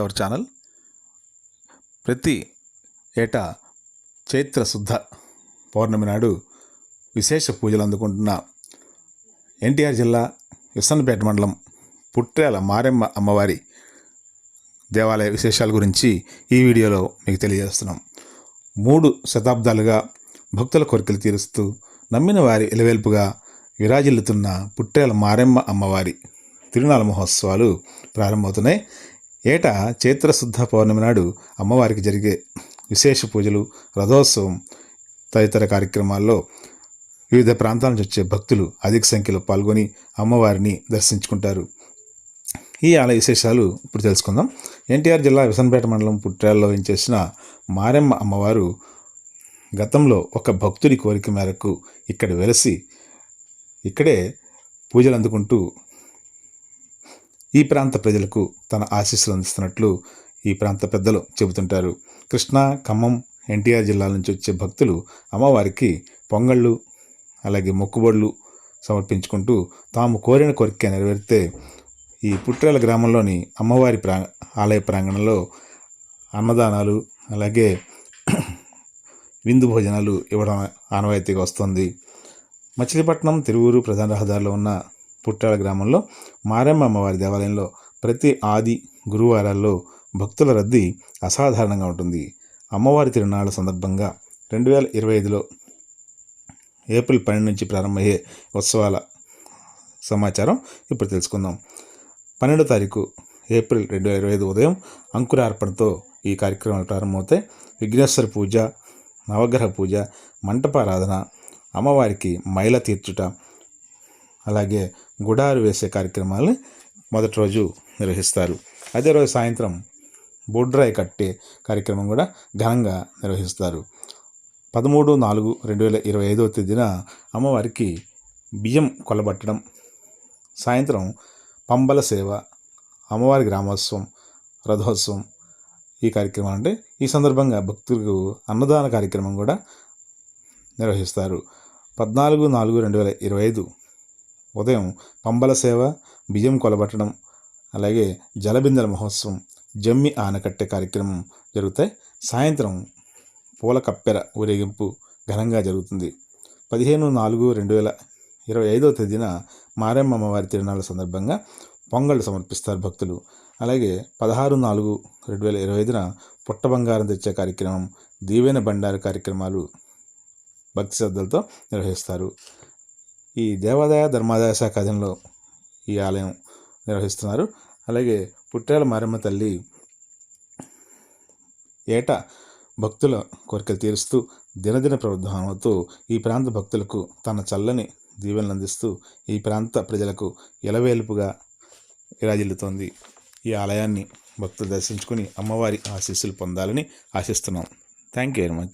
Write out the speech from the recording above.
Our channel ప్రతి ఏటా చైత్ర శుద్ధ పౌర్ణమి నాడు విశేష పూజలు అందుకుంటున్న ఎన్టీఆర్ జిల్లా విసన్నపేట మండలం పుట్రేల మారెమ్మ అమ్మవారి దేవాలయ విశేషాల గురించి ఈ వీడియోలో మీకు తెలియజేస్తున్నాం. మూడు శతాబ్దాలుగా భక్తుల కోరికలు తీరుస్తూ నమ్మిన వారి ఎలవేల్పుగా విరాజిల్లుతున్న పుట్టేల మారెమ్మ అమ్మవారి తిరునాళ మహోత్సవాలు ప్రారంభమవుతున్నాయి. ఏటా చైత్రశుద్ధ పౌర్ణమి నాడు అమ్మవారికి జరిగే విశేష పూజలు రథోత్సవం తదితర కార్యక్రమాల్లో వివిధ ప్రాంతాల నుంచి వచ్చే భక్తులు అధిక సంఖ్యలో పాల్గొని అమ్మవారిని దర్శించుకుంటారు. ఈ ఆలయ విశేషాలు ఇప్పుడు తెలుసుకుందాం. ఎన్టీఆర్ జిల్లా విసన్పేట మండలం పుట్టాల్లో వేయించేసిన మారెమ్మ అమ్మవారు గతంలో ఒక భక్తుడి కోరిక మేరకు ఇక్కడ వెలసి ఇక్కడే పూజలు అందుకుంటూ ఈ ప్రాంత ప్రజలకు తన ఆశీస్సులు అందిస్తున్నట్లు ఈ ప్రాంత పెద్దలు చెబుతుంటారు. కృష్ణా ఖమ్మం ఎన్టీఆర్ జిల్లాల నుంచి వచ్చే భక్తులు అమ్మవారికి పొంగళ్ళు అలాగే మొక్కుబడులు సమర్పించుకుంటూ తాము కోరిన కోరిక నెరవేరితే ఈ పుట్రేల గ్రామంలోని అమ్మవారి ప్రా ఆలయ ప్రాంగణంలో అన్నదానాలు అలాగే విందు భోజనాలు ఇవ్వడం ఆనవాయితీగా వస్తుంది. మచిలీపట్నం తిరువూరు ప్రధాన రహదారిలో ఉన్న పుట్టాల గ్రామంలో మారమ్మ అమ్మవారి దేవాలయంలో ప్రతి ఆది గురువారాల్లో భక్తుల రద్దీ అసాధారణంగా ఉంటుంది. అమ్మవారి తిరునాళ్ళ సందర్భంగా రెండు వేల ఇరవై ఐదులో ఏప్రిల్ పన్నెండు నుంచి ప్రారంభమయ్యే ఉత్సవాల సమాచారం ఇప్పుడు తెలుసుకుందాం. పన్నెండో తారీఖు ఏప్రిల్ రెండు వేల ఇరవై ఐదు ఉదయం అంకురార్పణతో ఈ కార్యక్రమాలు ప్రారంభమవుతాయి. విఘ్నేశ్వర పూజ నవగ్రహ పూజ మంటపారాధన అమ్మవారికి మైల తీర్చుట అలాగే గుడారు వేసే కార్యక్రమాలని మొదటి రోజు నిర్వహిస్తారు. అదే రోజు సాయంత్రం బొడ్రాయి కట్టే కార్యక్రమం కూడా ఘనంగా నిర్వహిస్తారు. పదమూడు నాలుగు రెండు వేల ఇరవై ఐదవ తేదీన అమ్మవారికి బియ్యం కొలబట్టడం సాయంత్రం పంబల సేవ అమ్మవారి గ్రామోత్సవం రథోత్సవం ఈ కార్యక్రమం అంటే ఈ సందర్భంగా భక్తులకు అన్నదాన కార్యక్రమం కూడా నిర్వహిస్తారు. పద్నాలుగు నాలుగు రెండు వేల ఇరవై ఐదు ఉదయం పంబల సేవ బియ్యం కొలబట్టడం అలాగే జలబిందల మహోత్సవం జమ్మి ఆనకట్టే కార్యక్రమం జరుగుతాయి. సాయంత్రం పూల కప్పెర ఊరేగింపు ఘనంగా జరుగుతుంది. పదిహేను నాలుగు రెండు వేల ఇరవై ఐదవ తేదీన మారెమ్మ అమ్మవారి తిరునాళ్ళ సందర్భంగా పొంగళ్ళు సమర్పిస్తారు భక్తులు. అలాగే పదహారు నాలుగు రెండు వేల ఇరవై ఐదున పుట్ట బంగారం తెచ్చే కార్యక్రమం దీవెన బండారు కార్యక్రమాలు భక్తి శ్రద్ధలతో నిర్వహిస్తారు. ఈ దేవాదాయ ధర్మాదాయ శాఖ అధీనంలో ఈ ఆలయం నిర్వహిస్తున్నారు. అలాగే పుట్టేల మారమ్మ తల్లి ఏటా భక్తుల కోరికలు తీరుస్తూ దినదిన ప్రవర్ధమానవుతూ ఈ ప్రాంత భక్తులకు తన చల్లని దీవెనలు అందిస్తూ ఈ ప్రాంత ప్రజలకు ఎలవేలుపుగా విరాజిల్లుతోంది ఈ ఆలయాన్ని భక్తులు దర్శించుకుని అమ్మవారి ఆశీస్సులు పొందాలని ఆశిస్తున్నాం. Thank you very much